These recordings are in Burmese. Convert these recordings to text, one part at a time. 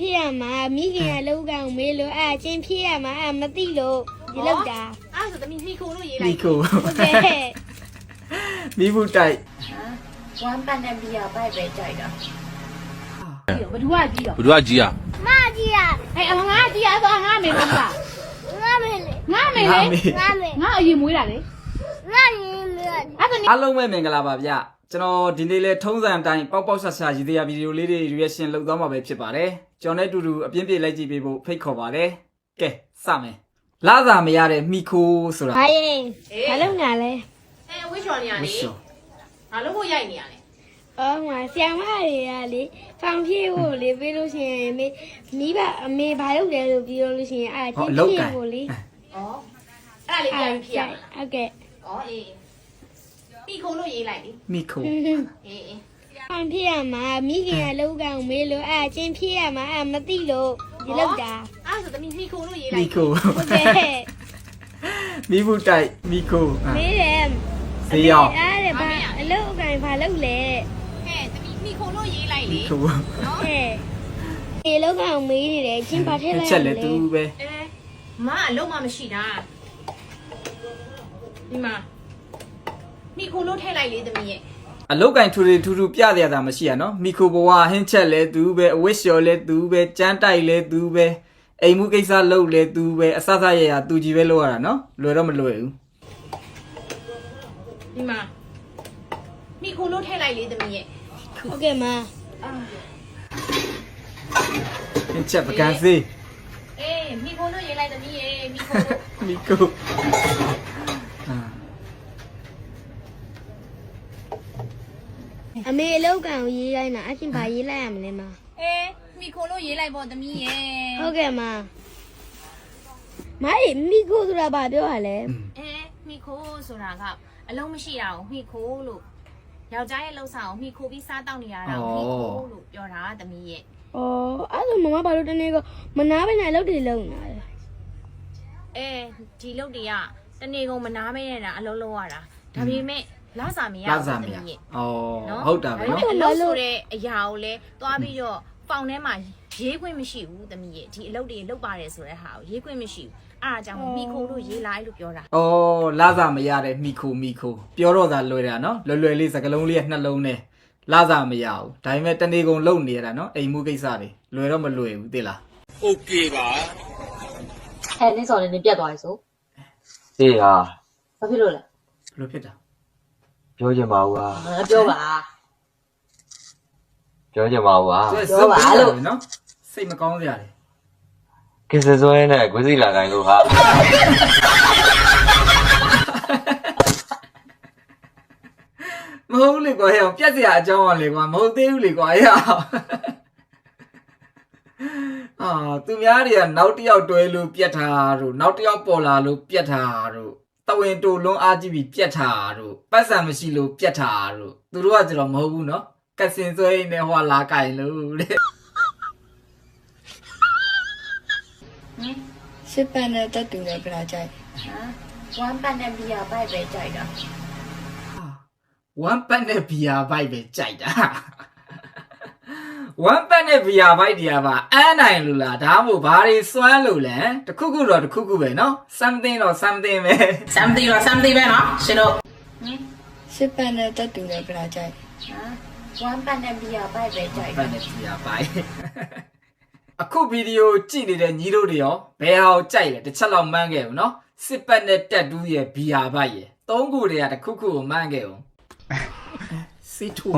ဖြစ်ရမှာမိခင်ကလောက်ကအောင်မေးလို့အဲ့အချင်းဖြစ်ရမှာအဲ့မသိလို့ဒီလောက်တာ အဲ့ဒါဆိုသမီးမိခိုလို့ရေး မိ လိုက် ခို ဟုတ်ကဲ့ မိဘူးတိုက် ဝမ်းပတ်နဲ့ဘီယာပိုက်ပဲကြိုက်တာ ဘဒူကကြီးတော့ ဘ누구ကြီးอ่ะ မကြီးရ အေးအငါကြီးအဲ့တော့ငါမေလို့လား ငါမေလေ ငါမေ ငါ လေ မေ ငါမေ ငါအရင်မွေးတာလေ ငါရင်းမေ အဲ့ဒါနေ အားလုံးပဲမင်္ဂလာပါဗျကျွန်တော်ဒီနေ့လဲထုံးစံအတိုင်းပေါက်ပေါက်ဆဆရည်သေးရဗီဒီယိုလေးတွေ reaction လုပ်သွားမှာပဲဖြစ်ပါတယ် ကျွန်တော်နဲ့အတူတူအပြင်းပြေလိုက်ကြည့်ပေးဖို့ဖိတ်ခေါ်ပါတယ်ကဲစမယ်လာသာမရတဲ့မိခိုဆိုတာဘာရင်ဘာလုပ်ညာလဲအဲဝစ်ချော်နေရဝလေစ်ရှောငါလို့ဖို့ရိုက်နေရလေအော်ငါဆီယမတွေကလေဖောင်ပြေဖို့လေပြီးလို့ရှိရင်မေမိဘအမေဘာလုပ်လဲလို့ပြောလို့ရှိရင်အဲ့ဟောချင်းအလောက်ဖြကန်စ်ဖို့လေဩအဲ့ဒါလေးပြန်ဖြစ်ရမှာဟုတ်ကဲ့ဩအေးမိခိုလို့ရေးလိုက်လေမိခိုအေးအေး ဖောင်ဖြစ်ရမှာမိခင်ကလောက်ကအောင်မေးလို့အဲ့အချင်းဖြစ်ရမှာအဲ့မသိလို့ဒီလောက်တာအဲ့ဒါဆိုသမီးမိခိုလို့ရေးလိုမိက်ခိုဟုတ်ကဲ့မိဘူးတိုက်မိခိုအာမေးတယ်ဈေးရောက်အဲ့ဒါဘာအလုပ်အကင်ဘာလုပ်လဲဟဲ့သမီးမိခိုလို့ရေးလိုက်မိလေခိုနော်ဟဲ့ဒီလောက်ကအောင်မေးနေတယ်ချင်းဘာထည့်လိုက်ချက်လဲသူပဲအဲမအလုံးမမရှိတာဒီမှာမိခိုလို့ထည့်လိုက်လေသမီးရဲ့ အလောက်ကင်ထူထူထူထူပြရတာမရှိရနော်မိခိုဘဝဟင်းချက်လဲသူပဲအဝစ်လျှော်လဲသူပဲကြမ်းတိုက်လဲသူပဲအိမ်မှုကိစ္စလုပ်လဲသူပဲအဆဆရရသူကြီးပဲလုပ်ရတာနော်လွယ်တော့မလွယ်ဘူးဒီမှာမိခိုလို့ထည့်လိုက်လေသမီးရဲ့ဟုတ်ကဲ့မဟင်းချက်ပကံစေးအေးမိခိုလို့ရေးလိုက်သမီးရဲ့မိခိုလို့မိခို အမေအလုပ်ကအောင်ရေးလိုက်တာအချင်းဘာရေးလိုက်ရမလဲမအေးမိခိုလို့ရေးလိုက်ပေါ့သမီးရဲ့ဟုတ်ကဲ့မမိုင်မိကိုဆိုတာဘာပြောရလဲအဲမိခိုဆိုတာကအလုံးမရှိတာကိုမိခိုလို့ယောက်ျားရဲ့လှုပ်ဆောင်ကိုမိခိုပြီးစားတောက်နေရတာကိုမိခိုလို့ပြောတာသမီးရဲ့။အော်အဲ့ဒါမမဘာလို့တနေ့ကမနာပဲနဲ့အလုပ်တွေလုပ်နေတာလဲအဲဒီလုတ်တွေကတနေ့ကုန်မနာမဲနေတာအလုံးလုံးရတာဒါပေမဲ့ လစာမရ လာ ဘူး စား သမ မ ီး ရ ရဲ့ ဩဟုတ်တာပဲနော် အလုပ်ဆိုတဲ့အရာကိုလဲသွားပြီးတော့ဖောင်ထဲမှာရေးခွင့်မရှိဘူးသမီးရဲ့ဒီအလုပ်တွေလုပ်ပါတယ်ဆိုတဲ့ဟာကိုရေးခွင့်မရှိဘူးအဲ့ဒါကြောင့်မိခိုလို့ရေးလိုက်လို့ပြောတာ ဩလာစားမရတဲ့မိခိုမိခိုပြောတော့သာလွယ်တာနော်လွယ်လွယ်လေးစကလုံးလေးရဲ့နှလုံးနဲ့လာစားမရဘူးဒါပေမဲ့တနေကုန်လုံနေရတာနော်အိမ်မှုကိစ္စတွေလွယ်တော့မလွယ်ဘူးသိလား โอเคပါ ဟဲ့နင်းစော်လည်းနေပြတ်သွားပြီဆို အေးဟာ ဘာဖြစ်လို့လဲ ဘယ်လိုဖြစ်တာ ပြောချင်ပါဘူးဟာငါပြောပါပြောချင်ပါဘူးဟာပြောပါလို့နော်စိတ်မကောင်းစရာလေကစ္စစွဲနဲ့ဂွေးစီလာတိုင်းလို့ဟာမဟုတ်လေကွာဟဲ့အောင်ပြက်စရာအကြောင်းอ่ะလေကွာမဟုတ်သေးဘူးလေကွာဟဲ့အောင်အာသူများတွေကနောက်တစ်ယောက်တွဲလို့ပြက်တာတို့နောက်တစ်ယောက်ပေါ်လာလို့ပြက်တာတို့ တဝင်းတူလုံးအားကြည့်ပြီးပြက်ထားတို့ပတ်စံမရှိလို့ပြက်ထားတို့သူတို့ကကြတော့မဟုတ်ဘူးနော်ကစင်စွဲနေဟောလာကင်လို့တဲ့ရှစ်ပန်နဲ့တက်တူလည်းပလာကြိုက်ဝမ်ပန်နဲ့ဘီယာဘိုက်ပဲကြိုက်တာဝမ်ပန်နဲ့ဘီယာဘိုက်ပဲကြိုက်တာ OnePad နဲ့ VR Bike တွေကပါအန်နိုင်လို့လားဒါမှမဟုတ်ဘာတွေစွမ်းလို့လဲတခုခုတော့တခုခုပဲနော် something တော့ something ပဲ something တော့ something ပဲနော်ရှင်တို့ရှစ်ပန်နဲ့တက်တူနဲ့ဗလာကြိုက်ဝမ်ပန်နဲ့ဘီယာပိုက်ပဲကြိုက် OnePad နဲ့ VR Bike အခုဗီဒီယိုကြည့်နေတဲ့ညီတို့တွေရောဘယ်ဟာကိုကြိုက်လဲတစ်ချက်လောက်မှန်းခဲ့ဦးနော်စစ်ပတ်နဲ့တက်တူးရဲ့ VR Bike ရဲ့သုံးခုတည်းကတစ်ခုခုကိုမှန်းခဲ့ဦးစစ်ထူ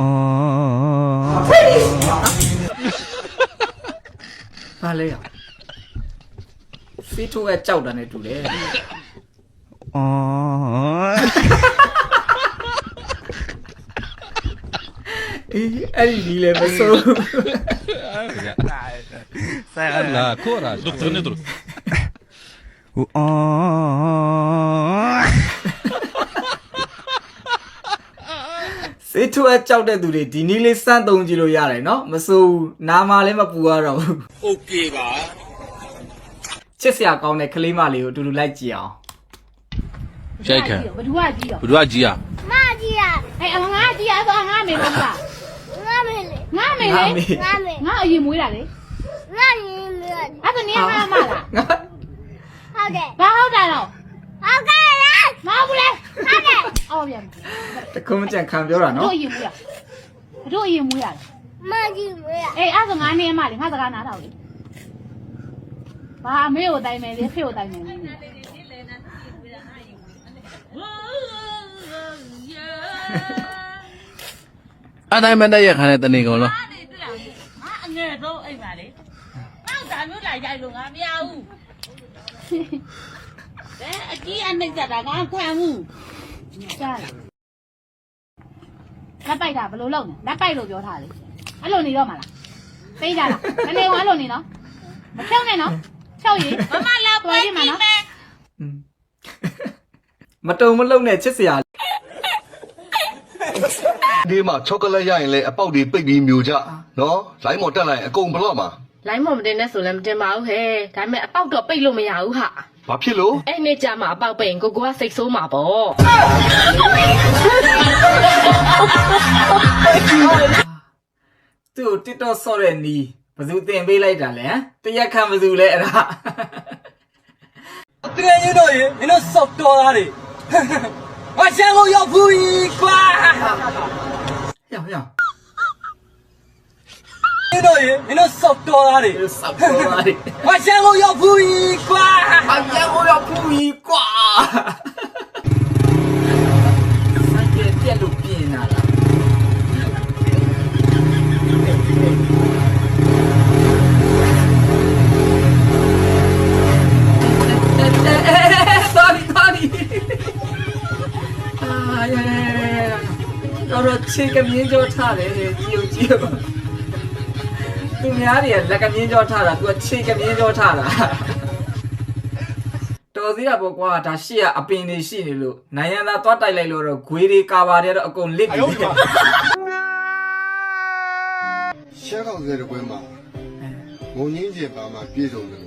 ဘာလဲရစီထူရဲ့ကြောက်တာနဲ့တူတယ်အေးအဲ့ဒီဒီလည်းမစိုး la cora doctor negro စေးထွဲကြောက်တဲ့သူတွေဒီနည်းလေးစမ်းသုံးကြည့်လို့ရတယ်နော်မစိုးဘူးနာမလည်းမပူရတော့ဘူး โอเคပါ ချစ်စရာကောင်းတဲ့ကလေးမလေးကိုအတူတူလိုက်ကြည့်အောင် ရိုက်ခံ ဘဒူကကြီးတော့ ဘ누구ကြီးอ่ะ မကြီးရ အေးအငါကြီးအဲ့တော့ငါမေလို့လား ငါမေလေ ငါမေလေ ငါမေ ငါအရင်မွေးတာလေ ငါရင်မရ အဲ့ဒါနေရမှာမလား ငါ ဟုတ်တယ် ဘာဟုတ်တာတော့ ဟုတ်ကဲ့လား မဟုတ်ဘူးလေ ဟုတ်တယ်အော်ပြန်တခုမကြံခံပြောတာနော်တို့ရင်မူရတို့ရင်မူရမကြီးမရအေးအဲ့ဒါငါနေမှာလေငါစကားနားထောင်လေဘာအမေကိုတိုင်မယ်လေဖေကိုတိုင်မယ်လေအတိုင်းမတက်ရခါနဲ့တနေကုန်လို့ငါအငယ်ဆုံးအိမ်ပါလေနောက်ဒါမျိုးလာရိုက်လို့ငါမရဘူးဘယ်အကြီးအနှိမ့်ကြတာငါခံမှု ကြားလားလက်ပိုက်တာဘယ်လိုလုပ်လဲလက်ပိုက်လို့ပြောထားလေအဲ့လိုနေတော့မလားသိကြလားမနေဘူးအဲ့လိုနေနော်မဖြုတ်နဲ့နော်ဖြုတ်ရင်မမလာပွဲဒီမှာကြည့်နော်မယ်อืมမတုံမလုံနဲ့ချစ်စရာဒီမှာချောကလက်ရရင်လည်းအပေါက်တွေပိတ်ပြီးမျိုးကြနော်လိုင်းမော်တက်လိုက်ရင်အကုန်ဘလော့မှာ လိုင်းမော်မတင်နဲ့ဆိုလည်းမတင်ပါဘူးဟဲ့ဒါပေမဲ့အပေါက်တော့ပိတ်လို့မရဘူးဟာဘာဖြစ်လို့အဲ့နေ့ကျမှအပေါက်ပိတ်ရင်ကိုကိုကစိတ်ဆိုးမှာပေါ့သူ့ကို TikTok ဆော့တဲ့နီးဘယ်သူတင်ပေးလိုက်တာလဲဟမ်တရက်ခံဘယ်သူလဲအဲ့ဒါတကယ်ရင်တော့ရေမင်းတို့စောက်တော်သားတွေငါရှမ်းကိုရောက်ဘူးကြီးကွာရော င်ရောင်ရင်တော့ရေမင်းတို့စောက်တော်သားတွေစောက်တော်ပါလေငါရှမ်းကိုရောက်ဘူးကြီးကွာအပြန်ကိုရောက်ဖူးကြီးကွာဆိုင်ကပြက်လို့ပြင်လာလားတော်ဒီတော်ဒီအာရရတော်တော်ချေကမြင်းကြောထားတယ်ကြည့်ဦးကြည့်ဦး သူများတွေကလက်ကမြင်းကြောထားတာသူကချေကမြင်းကြောထားတာတော်သေးတာပေါ့ကွာဒါရှေ့ကအပင်တွေရှိနေလို့နိုင်ရန်သာသွားတိုက်လိုက်လို့တော့ဂွေတွေကာပါတွေတော့အကုန်လစ်ပြီရှက်ကောက်စဲတဲ့ပွဲမှာငုံငင်းကျပါမှာပြေဆုံးတယ်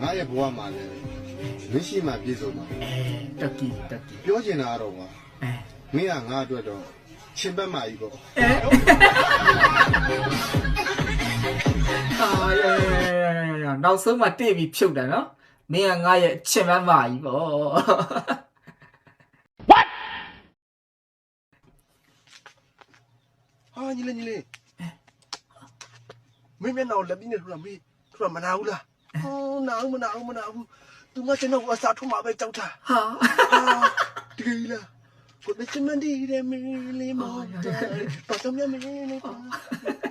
ငါရဲ့ဘဝမှာလည်းမရှိမှပြေဆုံးမှာတက်ကီတက်ကီပြောချင်တာကတော့ကွာအဲမင်းကငါအတွက်တော့ချင်းပတ်မာကြီးပေါ့ အာရရရရနောက်ဆုံးမှတိပြီးဖြုတ်တယ်နော်မင်းကငါရဲ့အချင်မမကြီးပေါ့ဟာညီလေးညီလေးမင်းမျက်နှာကိုလက်ပြီးနေထူတာမေးထူတာမနာဘူးလားဟောနာဘူးမနာဘူးမနာဘူးသူမကျွန်တော်အစားထုတ်မှာပဲကြောက်တာဟာဟာတကယ်လားကိုယ်ချမန်ဒီရဲမင်းလေးမော်တာပတ်စံမြမင်းလေးပါဝလာ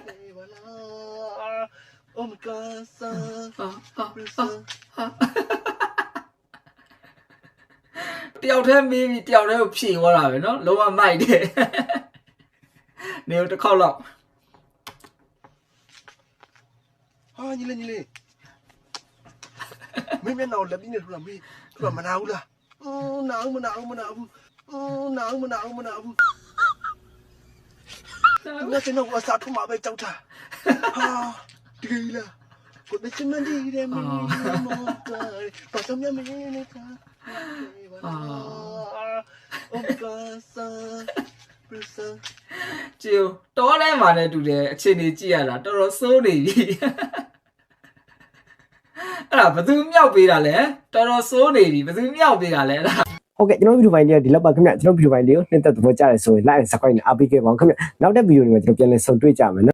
Oh my god, son. ဟာဟာဟာတယောက်တည်းမေးပြီးတယောက်တည်းကိုဖြေသွားတာပဲနော်လုံးဝမိုက်တယ်နေတော့တစ်ခေါက်လောက်ဟာညီလေးညီလေးမင်းမျက်နှာကိုလက်ပြီးနေထူတာမေးထူတာမနာဘူးလားအင်းနာဘူးမနာဘူးမနာဘူးအင်းနာဘူးမနာဘူးမနာဘူးသူကကျွန်တော်အစားထုတ်မှာပဲကြောက်တာဟာ တကယ်လားကိုယ်ချမန်ဒီရဲမင်းလေးမော်တာပတ်စံမြမင်းလေးပါ Oh my god, son. Person. ကြည့်ဦးတော်ထဲမှာလည်းတူတယ်အချိန်ကြီးကြည့်ရတာတော်တော်စိုးနေပြီအဲ့ဒါဘယ်သူမြောက်ပေးတာလဲတော်တော်စိုးနေပြီဘယ်သူမြောက်ပေးတာလဲအဲ့ဒါဟုတ်ကဲ့ကျွန်တော်ဗီဒီယိုပိုင်းလေးကဒီလောက်ပါခင်ဗျကျွန်တော်ဗီဒီယိုပိုင်းလေးကိုနှိမ့်သက်သဘောကျတယ်ဆိုရင် like and subscribe နဲ့အားပေးခဲ့ပါဦးခင်ဗျနောက်တဲ့ဗီဒီယိုတွေမှာကျွန်တော်ပြန်လည်ဆုံတွေ့ကြမယ်နော်